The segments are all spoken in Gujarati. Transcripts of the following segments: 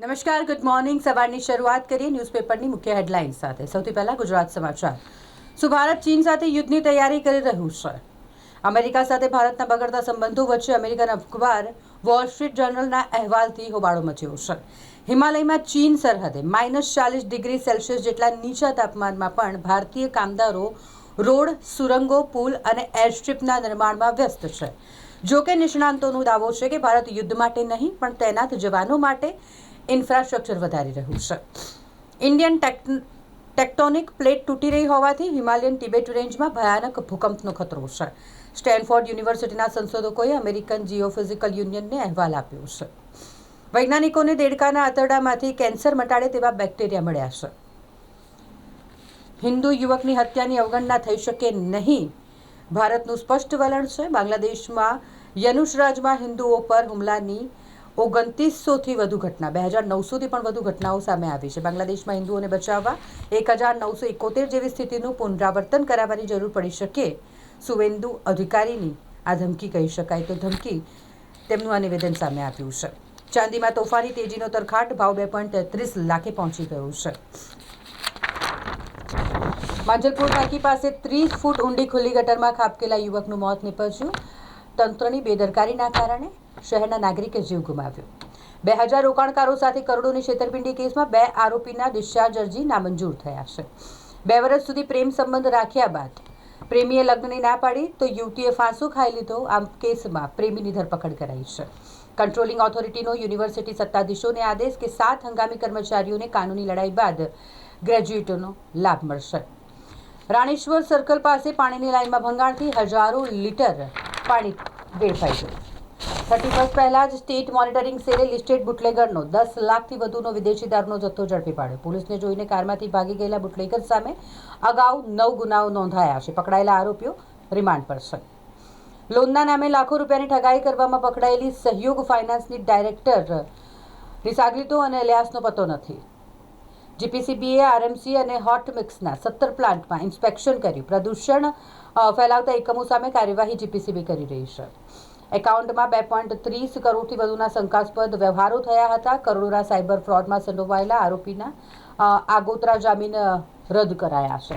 નમસ્કાર ગુડ મોર્નિંગ સવારની શરૂઆત કરીએ ન્યૂઝપેપરની મુખ્ય હેડલાઇન સાથે. સૌથી પહેલા ગુજરાત સમાચાર. શું ભારત ચીન સાથે યુદ્ધની તૈયારી કરી રહ્યું છે. અમેરિકા સાથે ભારતના બગડતા સંબંધો વચ્ચે અમેરિકન અખબાર વોલ સ્ટ્રીટ જર્નલના અહેવાલથી હોબાળો મચ્યો છે. હિમાલયમાં ચીન સરહદે માઇનસ ચાલીસ ડિગ્રી સેલ્સિયસ જેટલા નીચા તાપમાનમાં પણ ભારતીય કામદારો રોડ, સુરંગો, પુલ અને એરસ્ટ્રીપના નિર્માણમાં વ્યસ્ત છે. જો કે નિષ્ણાંતોનો દાવો છે કે ભારત યુદ્ધ માટે નહીં, પણ તૈનાત જવાનો માટે ઇન્ફ્રાસ્ટ્રક્ચર વધારી રહ્યું છે. ઇન્ડિયન ટેક, ટેક્ટોનિક પ્લેટ તૂટી રહી હોવાથી હિમાલયન ટિબેટ રેન્જમાં ભયાનક ભૂકંપનો ખતરો છે. સ્ટેનફોર્ડ યુનિવર્સિટીના સંશોધકોએ અમેરિકન જીઓફિઝિકલ યુનિયનને અહેવાલ આપ્યો છે. વૈજ્ઞાનિકોને દેડકાના આંતરડામાંથી કેન્સર મટાડે તેવા બેક્ટેરિયા મળ્યા છે. હિન્દુ યુવકની હત્યાની અવગણના થઈ શકે નહીં. ભારતનું સ્પષ્ટ વલણ છે. બાંગ્લાદેશમાં યનુષરાજમાં હિન્દુઓ પર હુમલાની ઓગણત્રીસોથી વધુ ઘટના, બે હજાર નવસોથી પણ વધુ ઘટનાઓ સામે આવી છે. બાંગ્લાદેશમાં હિન્દુઓને બચાવવા એક હજાર નવસો એકોતેર જેવી સ્થિતિનું પુનરાવર્તન કરાવવાની જરૂર પડી શકે, સુવેન્દુ અધિકારીની આ ધમકી કહી શકાય તો ધમકી તેમનું આ નિવેદન સામે આપ્યું છે. ચાંદીમાં તોફાની તેજીનો તરખાટ, ભાવ બે પોઈન્ટ તેત્રીસ લાખે પહોંચી ગયો છે. માંજલપુર ટાંકી પાસે ત્રીસ ફૂટ ઊંડી ખુલ્લી ગટરમાં ખાબકેલા યુવકનું મોત નીપજ્યું. તંત્રની બેદરકારીના કારણે શહેરના નાગરિકે જીવ ગુમાવ્યો. બે હજાર રોકાણકારો સાથે કરોડોની છેતરપિંડી કેસમાં બે આરોપીના ડિસ્ચાર્જ અરજી નામંજૂર થયા છે. બે વર્ષ સુધી પ્રેમ સંબંધ રાખ્યા બાદ પ્રેમીએ લગ્નની ના પાડી તો યુવતીએ ફાંસો ખાઈ લીધો. આમ કેસમાં પ્રેમીની ધરપકડ કરાઈ છે. કંટ્રોલિંગ ઓથોરિટીનો યુનિવર્સિટી સત્તાધીશોને આદેશ કે સાત હંગામી કર્મચારીઓને કાનૂની લડાઈ બાદ ગ્રેજ્યુએટોનો લાભ મળશે. રાણેશ્વર સર્કલ પાસે પાણીની લાઇનમાં ભંગાણથી હજારો લીટર પાણી વેડફાઈ ગયું. થર્ટી ફર્સ્ટ પહેલા જ સ્ટેટ મોનિટરિંગ સેલે લિસ્ટેડ બુટલેગરનો દસ લાખથી વધુનો વિદેશી દારૂનો જથ્થો ઝડપી પાડ્યો. પોલીસને જોઈને કારમાંથી ભાગી ગયેલા બુટલેગર સામે અગાઉ નવ ગુનાઓ નોંધાયા છે. પકડાયેલા આરોપીઓ રિમાન્ડ પર છે. લોનના નામે લાખો રૂપિયાની ઠગાઈ કરવામાં પકડાયેલી સહયોગ ફાઇનાન્સની ડાયરેક્ટર રિસાગરીતો અને એલિયાસનો પતો નથી. જીપીસીબીએ આરએમસી અને હોટ મિક્સના સત્તર પ્લાન્ટમાં ઇન્સ્પેક્શન કર્યું. પ્રદૂષણ ફેલાવતા એકમો સામે કાર્યવાહી જીપીસીબી કરી રહી છે. એકાઉન્ટમાં બે પોઈન્ટ ત્રીસ કરોડથી વધુના શંકાસ્પદ વ્યવહારો થયા હતા. કરોડોના સાયબર ફ્રોડમાં સંડોવાયેલા આરોપીના આગોતરા જામીન રદ કરાયા છે.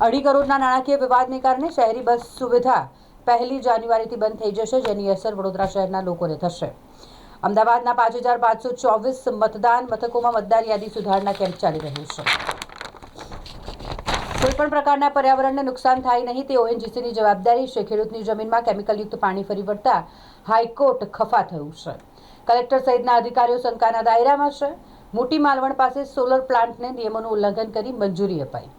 અઢી કરોડના નાણાકીય વિવાદને કારણે શહેરી બસ સુવિધા પહેલી જાન્યુઆરીથી બંધ થઈ જશે, જેની અસર વડોદરા શહેરના લોકોને થશે. અમદાવાદના પાંચ હજાર પાંચસો ચોવીસ મતદાન મથકોમાં મતદાર યાદી સુધારણા કેમ્પ ચાલી રહ્યું છે. કોઈપણ પ્રકારના પર્યાવરણને નુકસાન થાય નહીં, તે ઓએનજીસીની જવાબદારી છે. ખેડૂતની જમીનમાં કેમિકલયુક્ત પાણી ફરી વળતા હાઈકોર્ટ ખફા થયું છે. કલેક્ટર સહિતના અધિકારીઓ શંકાના દાયરામાં છે. મોટી માલવણ પાસે સોલર પ્લાન્ટને નિયમોનું ઉલ્લંઘન કરી મંજૂરી અપાઈ.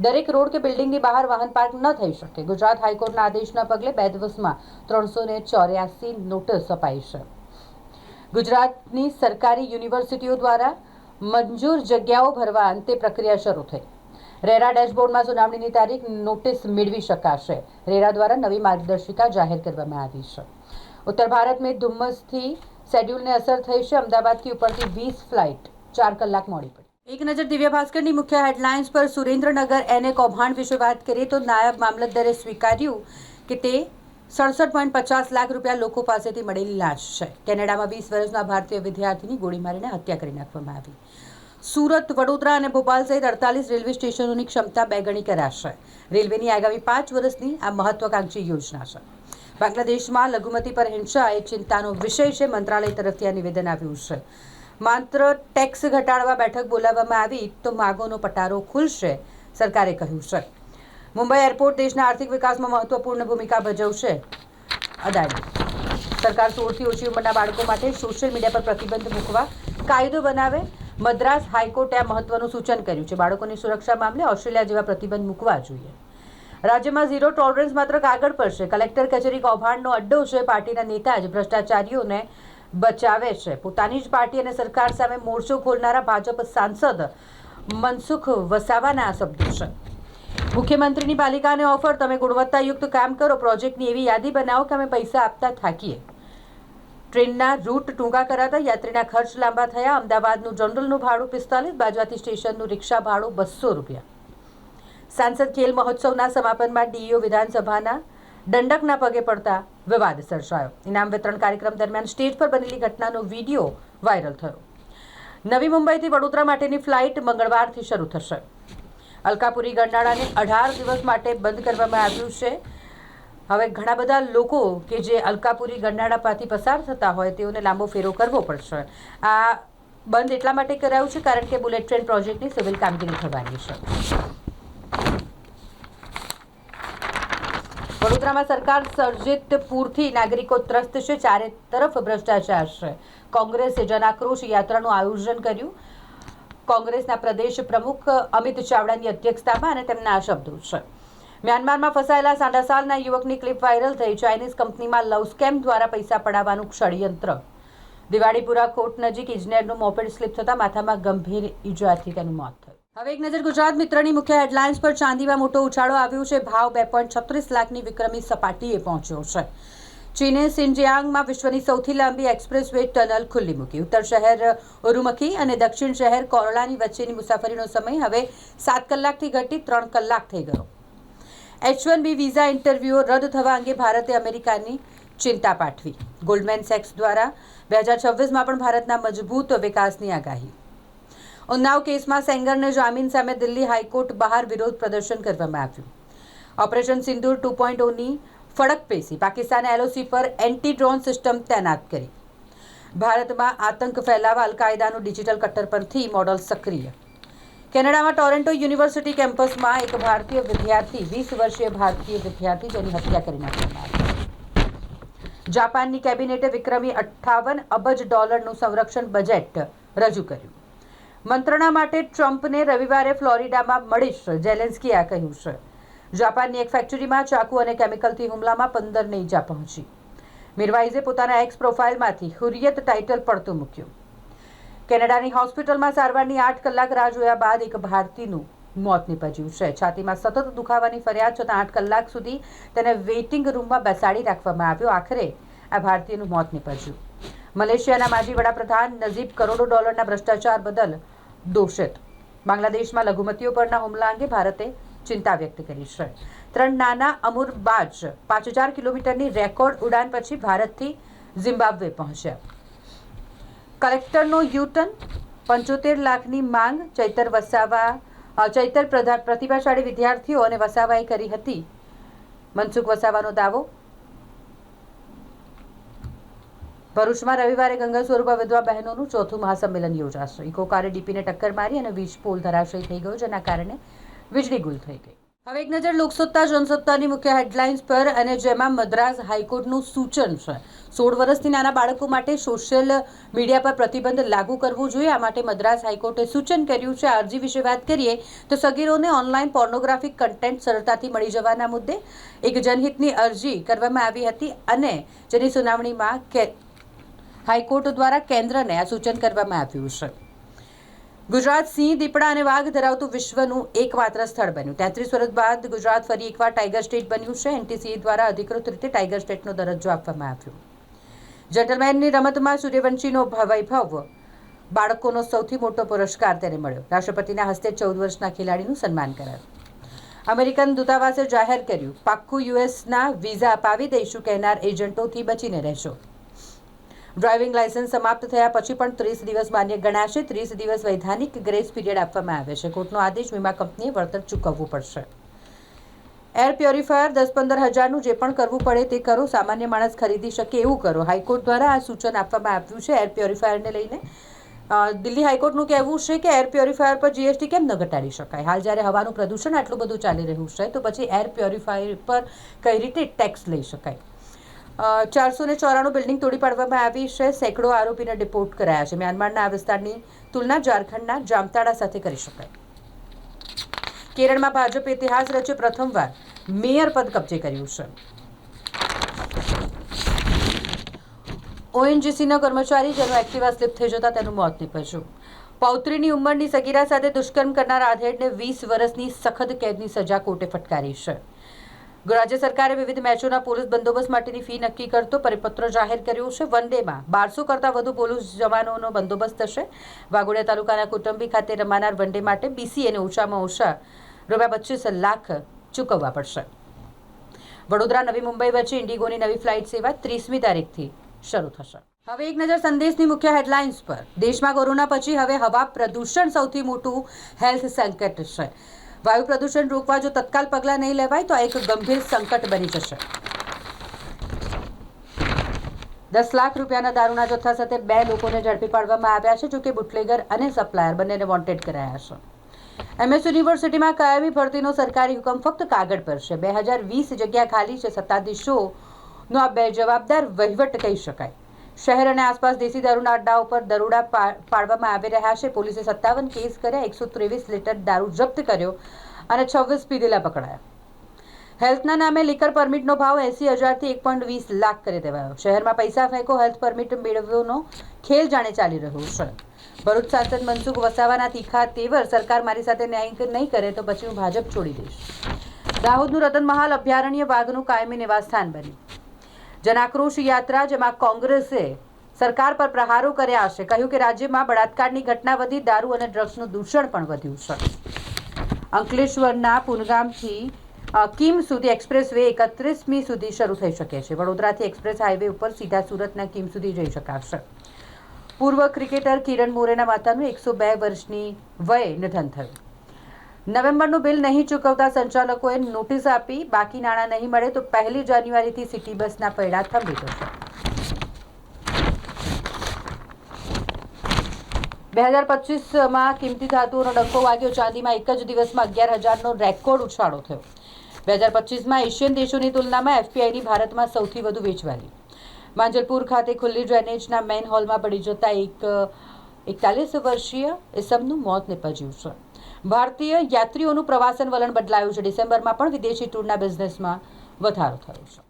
દરેક રોડ કે બિલ્ડિંગની બહાર વાહન પાર્ક ન થઈ શકે. ગુજરાત હાઈકોર્ટના આદેશના પગલે બે દિવસમાં ત્રણસો ને ચોર્યાસી નોટિસ અપાઈ છે. ગુજરાતની સરકારી યુનિવર્સિટીઓ દ્વારા મંજૂર જગ્યાઓ ભરવા અંતે પ્રક્રિયા શરૂ થઈ. રેરા ડેશબોર્ડમાં સુનાવણીની તારીખ નોટિસ મેળવી શકાશે. રેરા દ્વારા નવી માર્ગદર્શિકા જાહેર કરવામાં આવી છે. ઉત્તર ભારતમાં ધુમ્મસથી શેડ્યુલને અસર થઈ છે. અમદાવાદથી ઉપરથી વીસ ફ્લાઇટ ચાર કલાક મોડી પડી. એક નજર દિવ્ય ભાસ્કરની મુખ્ય હેડલાઇન્સ પર સુરેન્દ્રનગર એને કૌભાંડ વિશે વાત કરીએ તો નાયબ મામલતદારે સ્વીકાર્યું કે તે સડસઠ પોઈન્ટ પચાસ લાખ રૂપિયા લોકો પાસેથી મળેલી લાશ છે. કેનેડામાં વીસ વર્ષના ભારતીય વિદ્યાર્થીની ગોળી મારીને હત્યા કરી નાખવામાં આવી. સુરત, વડોદરા અને ભોપાલ સહિત અડતાલીસ રેલવે સ્ટેશનોની ક્ષમતા બે ગણી કરાશે. રેલવેની આગામી પાંચ વર્ષની આ મહત્વાકાંક્ષી યોજના છે. બાંગ્લાદેશમાં લઘુમતી પર હિંસા એ ચિંતાનો વિષય છે, મંત્રાલય તરફથી આ નિવેદન આવ્યું છે. માત્ર ટેક્સ ઘટાડવા બેઠક બોલાવવામાં આવી તો માગોનો પટારો ખુલશે, સરકારે કહ્યું છે. મુંબઈ એરપોર્ટ દેશના આર્થિક વિકાસમાં મહત્વપૂર્ણ ભૂમિકા ભજવશે. અદાણી. સરકાર સોળથી ઓછી ઉંમરના બાળકો માટે સોશિયલ મીડિયા પર પ્રતિબંધ મૂકવા કાયદો બનાવે મદ્રાસ હાઈકોર્ટે આ મહત્વનું સૂચન કર્યું છે. બાળકોની સુરક્ષા મામલે ઓસ્ટ્રેલિયા જેવા પ્રતિબંધ મૂકવા જોઈએ. રાજ્યમાં ઝીરો ટોલરન્સ માત્ર કાગળ પર છે. કલેક્ટર કચેરી કૌભાંડનો અડ્ડો છે. પાર્ટીના નેતા જ ભ્રષ્ટાચારીઓને બચાવે છે. પોતાની જ પાર્ટી અને સરકાર સામે મોરચો ખોલનારા ભાજપ સાંસદ મનસુખ વસાવાના આ શબ્દો છે. મુખ્યમંત્રીની પાલિકાને ઓફર, તમે ગુણવત્તાયુક્ત કામ કરો, પ્રોજેક્ટની એવી યાદી બનાવો કે અમે પૈસા આપતા થાકીએ. ટ્રેનના રૂટ ટૂંકા કરાતા યાત્રીના ખર્ચ લાંબા થયા. અમદાવાદનું જનરલનું ભાડું પિસ્તાલીસ, બાજવાથી સ્ટેશનનું રિક્ષા ભાડું બસો રૂપિયા. સાંસદ ખેલ મહોત્સવના સમાપનમાં ડીઈઓ વિધાનસભાના દંડકના પગે પડતા વિવાદ સર્જાયો. ઇનામ વિતરણ કાર્યક્રમ દરમિયાન સ્ટેજ પર બનેલી ઘટનાનો વીડિયો વાયરલ થયો. નવી મુંબઈથી વડોદરા માટેની ફ્લાઇટ મંગળવારથી શરૂ થશે. અલકાપુરી, ગરનાળાને અઢાર દિવસ માટે બંધ કરવામાં આવ્યું છે. હવે ઘણા બધા લોકો કે જે અલકાપુરી ગરનાળા પરથી પસાર થતા હોય તેઓને લાંબો ફેરો કરવો પડશે. આ બંધ એટલા માટે કરાયું છે કારણ કે બુલેટ ટ્રેન પ્રોજેક્ટની સિવિલ કામગીરી થવાની છે. વડોદરામાં સરકાર સર્જિત પૂરથી નાગરિકો ત્રસ્ત છે, ચારે તરફ ભ્રષ્ટાચાર છે. કોંગ્રેસે જનાક્રોશ યાત્રાનું આયોજન કર્યું. કોંગ્રેસના પ્રદેશ પ્રમુખ અમિત ચાવડાની અધ્યક્ષતામાં અને તેમના આ શબ્દો છે. મ્યાનમારમાં ફસાયેલા સાડા સાલના યુવકની ક્લિપ વાયરલ થઈ. ચાઇનીઝ કંપનીમાં લવ સ્કેમ દ્વારા પૈસા પડાવવાનું ષડયંત્ર. દિવાળીપુરા કોર્ટ નજીક ઇજનેરનું મોપેડ સ્લીપ થતાં માથામાં ગંભીર ઇજાથી તેનું મોત થયું. હવે એક નજર ગુજરાત મિત્રની મુખ્ય હેડલાઇન્સ પર ચાંદીમાં મોટો ઉછાળો આવ્યો છે. ભાવ બે પોઈન્ટ છત્રીસ લાખની વિક્રમી સપાટીએ પહોંચ્યો છે. ચીને સિન્જિયાંગમાં વિશ્વની સૌથી લાંબી એક્સપ્રેસ વે ટનલ ખુલ્લી મૂકી. ઉત્તર શહેર ઉરુમખી અને દક્ષિણ શહેર કોરલાની વચ્ચેની મુસાફરીનો સમય હવે સાત કલાકથી ઘટી ત્રણ કલાક થઈ ગયો. એચ વન બી વિઝા ઇન્ટરવ્યુઓ રદ થવા અંગે ભારતે અમેરિકાની ચિંતા પાઠવી. ગોલ્ડમેન સેક્સ દ્વારા બે હજાર છવ્વીસમાં પણ ભારતના મજબૂત વિકાસની આગાહી. ઉન્નાવ કેસમાં સેંગરને જામીન સામે દિલ્હી હાઈકોર્ટ બહાર વિરોધ પ્રદર્શન કરવામાં આવ્યું. ઓપરેશન સિંદૂર ટુ પોઈન્ટ ઓની ફડક પેશી પાકિસ્તાને એલઓસી પર એન્ટી ડ્રોન સિસ્ટમ તૈનાત કરી. ભારતમાં આતંક ફેલાવા અલકાયદાનું ડિજિટલ કટ્ટરપંથી મોડલ સક્રિય. કેનેડામાં ટોરેન્ટો યુનિવર્સિટી કેમ્પસમાં એક ભારતીય વિદ્યાર્થી, વીસ વર્ષીય ભારતીય વિદ્યાર્થી જેની હત્યા કરી નાખવામાં આવી. જાપાનની કેબિનેટે વિક્રમી અઠ્ઠાવન અબજ ડોલરનું સંરક્ષણ બજેટ રજૂ કર્યું. મંત્રણા માટે ટ્રમ્પને રવિવારે ફ્લોરિડામાં મળીશ જેલેન્સ્કીએ આ કહ્યું છે. જાપાનની એક ફેક્ટરીમાં ચાકુ અને કેમિકલથી હુમલામાં પંદરને ઈજા પહોંચી. મિરવાઇઝે પોતાના એક્સ પ્રોફાઇલમાંથી હુરિયત ટાઇટલ પડતું મૂક્યું. કેનેડાની હોસ્પિટલમાં સારવારની આઠ કલાક રાહ જોયા બાદ એક ભારતીયનું મોત નીપજ્યું છે. છાતીમાં સતત દુખાવાની ફરિયાદ છતાં આઠ કલાક સુધી તેને વેઇટિંગ રૂમમાં બેસાડી રાખવામાં આવ્યો. આખરે આ ભારતીયનું મોત નીપજ્યું. મલેશિયાના માજી વડાપ્રધાન નજીબ કરોડો ડોલરના ભ્રષ્ટાચાર બદલ દોષિત. બાંગ્લાદેશમાં લઘુમતીઓ પરના હુમલા અંગે ભારતે ચિંતા વ્યક્ત કરી છે. ત્રણ નાના અમુરબાજ પાંચ હજાર કિલોમીટરની રેકોર્ડ ઉડાન પછી ભારતથી ઝિમ્બાબ્વે પહોંચ્યા. કલેક્ટરનો યુટર્ન, પંચોતેર લાખની માંગ ચૈતર વસાવા ચૈતર પ્રધા, પ્રતિભાશાળી વિદ્યાર્થીઓ અને વસાવાએ કરી હતી. મનસુખ વસાવાનો દાવો. ભરૂચમાં રવિવારે ગંગા સ્વરૂપા વિધવા બહેનોનું ચોથું મહાસંમેલન યોજાશે. ઇકો કારે ડીપીને ટક્કર મારી અને વીજ પોલ ધરાશયી થઈ ગયો, જેના કારણે વીજળી ગુલ થઈ ગઈ. હવે એક નજર લોકસત્તા, જનસત્તાની મુખ્ય હેડલાઇન્સ પર અને જેમાં મદ્રાસ હાઈકોર્ટનું સૂચન છે. સોળ વર્ષથી નાના બાળકો માટે સોશિયલ મીડિયા પર પ્રતિબંધ લાગુ કરવો જોઈએ. આ માટે મદ્રાસ હાઈકોર્ટે સૂચન કર્યું છે. અરજી વિશે વાત કરીએ તો સગીરોને ઓનલાઈન પોર્નોગ્રાફિક કન્ટેન્ટ સરળતાથી મળી જવાના મુદ્દે એક જનહિતની અરજી કરવામાં આવી હતી અને જેની સુનાવણીમાં હાઈકોર્ટ દ્વારા કેન્દ્રને આ સૂચન કરવામાં આવ્યું છે. ગુજરાત સિંહ દીપડા અને વાઘ ધરાવતું વિશ્વનું એકમાત્ર સ્થળ બન્યું. તેત્રીસ વર્ષ બાદ ગુજરાત ફરી એકવાર ટાઈગર સ્ટેટ બન્યું છે. એનટીસીએ દ્વારા અધિકૃત રીતે ટાઈગર સ્ટેટનો દરજ્જો આપવામાં આવ્યો. જેન્ટલમેનની રમતમાં સૂર્યવંશીનો વૈભવ, બાળકોનો સૌથી મોટો પુરસ્કાર તેને મળ્યો. રાષ્ટ્રપતિના હસ્તે ચૌદ વર્ષના ખેલાડીનું સન્માન કરાયું. અમેરિકન દૂતાવાસે જાહેર કર્યું, પાક્કું યુએસના વિઝા અપાવી દઈશું. કહેનાર એજન્ટોથી બચીને રહેશો. ડ્રાઇવિંગ લાયસન્સ સમાપ્ત થયા પછી પણ ત્રીસ દિવસ માન્ય ગણાશે. ત્રીસ દિવસ વૈધાનિક ગ્રેસ પીરિયડ આપવામાં આવે છે. કોર્ટનો આદેશ વીમા કંપનીએ વળતર ચૂકવવું પડશે. એર પ્યોરિફાયર દસ પંદર હજારનું જે પણ કરવું પડે તે કરો. સામાન્ય માણસ ખરીદી શકે એવું કરો. હાઈકોર્ટ દ્વારા આ સૂચન આપવામાં આવ્યું છે એર પ્યોરિફાયરને લઈને. દિલ્હી હાઈકોર્ટનું કહેવું છે કે એર પ્યોરિફાયર પર જીએસટી કેમ ન ઘટાડી શકાય? હાલ જ્યારે હવાનું પ્રદૂષણ આટલું બધું ચાલી રહ્યું છે, તો પછી એર પ્યોરિફાયર પર કઈ રીતે ટેક્સ લઈ શકાય? ચારસો ને ચોરાણું બિલ્ડિંગ તોડી પાડવામાં આવી છે. સેંકડો આરોપીને ડિપોર્ટ કરાયા છે. મ્યાનમારના આ વિસ્તારની તુલના ઝારખંડના જામતાડા સાથે કરી શકાય. કેરળમાં ભાજપ ઇતિહાસ રચ્યો પ્રથમવાર. મેયર પદ કબજે કર્યું છે. ઓએનજીસીના કર્મચારી જેનો એક્ટિવા સ્લીપ થઈ જતા તેનું મોત નીપજ્યું. પૌત્રીની ઉંમરની સગીરા સાથે દુષ્કર્મ કરનાર આધેડને વીસ વર્ષની સખત કેદની સજા કોર્ટે ફટકારી છે. રાજ્ય સરકારે વિવિધ મેચોના પોલીસ બંદોબસ્ત માટેની ફી નક્કી કરતો પરિપત્ર જાહેર કર્યો છે. વન ડેમાં બારસો કરતાં વધુ પોલીસ જવાનોનો બંદોબસ્ત થશે. વાઘોડિયા તાલુકાના કુટુંબી ખાતે રમાનાર વન ડે માટે બીસીએને ઓછામાં ઓછા રૂપિયા પચીસ લાખ ચૂકવવા પડશે. વડોદરા નવી મુંબઈ વચ્ચે ઇન્ડિગોની નવી ફ્લાઇટ સેવા ત્રીસમી તારીખથી શરૂ થશે. હવે એક નજર સંદેશની મુખ્ય હેડલાઇન્સ પર. દેશમાં કોરોના પછી હવે હવા પ્રદૂષણ સૌથી મોટું હેલ્થ સંકટ છે. વાયુ પ્રદૂષણ રોકવા જો તત્કાલ પગલાં નહીં લેવાય, તો આ એક ગંભીર સંકટ બની જશે. દસ લાખ રૂપિયાના દારૂના જથ્થા સાથે બે લોકોને ઝડપી પાડવામાં આવ્યા છે જોકે બુટલેગર અને સપ્લાયર બંનેને વોન્ટેડ કરાયા છે. એમએસ યુનિવર્સિટીમાં કાયમી ભરતીનો સરકારી હુકમ ફક્ત કાગળ પર છે. બે હજાર વીસ જગ્યા ખાલી છે, સત્તાધીશોનો આ બે જવાબદાર વહીવટ કહી શકાય. શહેર અને આસપાસ દેશી દારૂના અડ્ડા ઉપર દરોડા પાડવામાં આવી રહ્યા છે. પોલીસે સત્તાવન કેસ કર્યા, એકસો ત્રેવીસ લીટર દારૂ જપ્ત કર્યો અને છવ્વીસ પીધેલા પકડાયા. હેલ્થના નામે લીકર પરમિટનો ભાવ એસી હજારથી એક પોઈન્ટ વીસ લાખ કરી દેવાયો. શહેરમાં પૈસા ફેંકો, હેલ્થ પરમિટ મેળવ્યોનો ખેલ જાણે ચાલી રહ્યો છે. ભરૂચ સાંસદ મનસુખ વસાવાના તીખા તેવર સરકાર મારી સાથે ન્યાય નહીં કરે તો પછી હું ભાજપ છોડી દઈશ. દાહોદનું રતન મહાલ અભયારણ્ય વાઘનું કાયમી નિવાસસ્થાન બન્યું. જનાક્રોશ યાત્રા, જેમાં કોંગ્રેસે સરકાર પર પ્રહારો કર્યા છે કહ્યું કે રાજ્યમાં બળાત્કારની ઘટના વધી, દારૂ અને ડ્રગ્સનું દૂષણ પણ વધ્યું છે. અંકલેશ્વરના પુનગામથી કિમ સુધી એક્સપ્રેસ વે એકત્રીસમી સુધી શરૂ થઈ શકે છે. વડોદરાથી એક્સપ્રેસ હાઈવે ઉપર સીધા સુરતના કિમ સુધી જઈ શકાશે. પૂર્વ ક્રિકેટર કિરણ મોરેના માતાનું એકસો બે વર્ષની વયે નિધન થયું. નવેમ્બરનું બિલ નહીં ચૂકવતા સંચાલકોએ નોટિસ આપી, બાકી નાણાં નહીં મળે તો પહેલી જાન્યુઆરીથી સિટી બસના પૈડા થંભી જશે. બે હજાર પચીસમાં કિંમતી ધાતુઓનો ડંકો વાગ્યો, ચાંદીમાં એક જ દિવસમાં અગિયાર હજારનો રેકોર્ડ ઉછાળો થયો. બે હજાર પચીસમાં એશિયન દેશોની તુલનામાં એફપીઆઈની ભારતમાં સૌથી વધુ વેચવાલી. માંજલપુર ખાતે ખુલ્લી ડ્રેનેજના મેન હોલમાં પડી જતા એક, એકતાલીસ વર્ષીય ઇસમનું મોત નિપજ્યું છે. ભારતીય યાત્રીઓનું પ્રવાસન વલણ બદલાયું છે. ડિસેમ્બરમાં પણ વિદેશી ટૂરના બિઝનેસમાં વધારો થયો છે.